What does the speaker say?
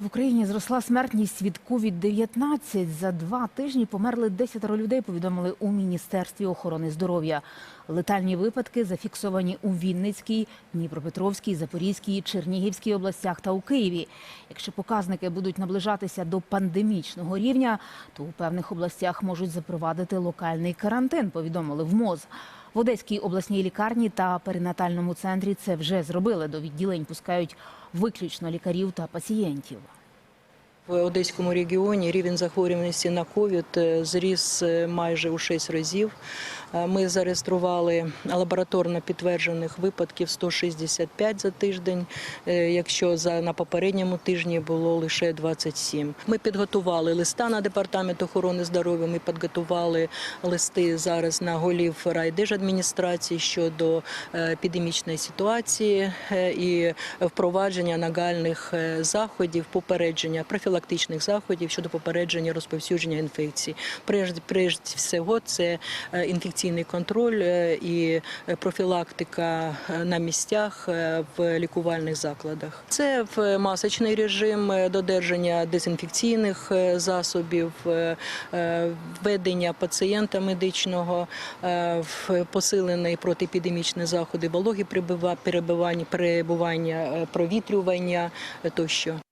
В Україні зросла смертність від COVID-19. За два тижні померли 10 людей, повідомили у Міністерстві охорони здоров'я. Летальні випадки зафіксовані у Вінницькій, Дніпропетровській, Запорізькій, Чернігівській областях та у Києві. Якщо показники будуть наближатися до пандемічного рівня, то у певних областях можуть запровадити локальний карантин, повідомили в МОЗ. В Одеській обласній лікарні та перинатальному центрі це вже зробили. До відділень пускають виключно лікарів та пацієнтів. В Одеському регіоні рівень захворюваності на ковід е, зріс е, майже у 6 разів. Е, Ми зареєстрували лабораторно підтверджених випадків 165 за тиждень, якщо на попередньому тижні було лише 27. Ми підготували листа на департамент охорони здоров'я. Ми підготували листи зараз на голів райдержадміністрації щодо епідемічної ситуації і впровадження нагальних заходів, попередження профілактичних заходів щодо попередження розповсюдження інфекцій. Прежде всього, це е, інфекційний контроль е, і е, профілактика на місцях в лікувальних закладах. Це в масочний режим додержання дезінфекційних засобів, введення пацієнта медичного, посилений протиепідемічні заходи, вологі перебування, перебування, провітрювання тощо.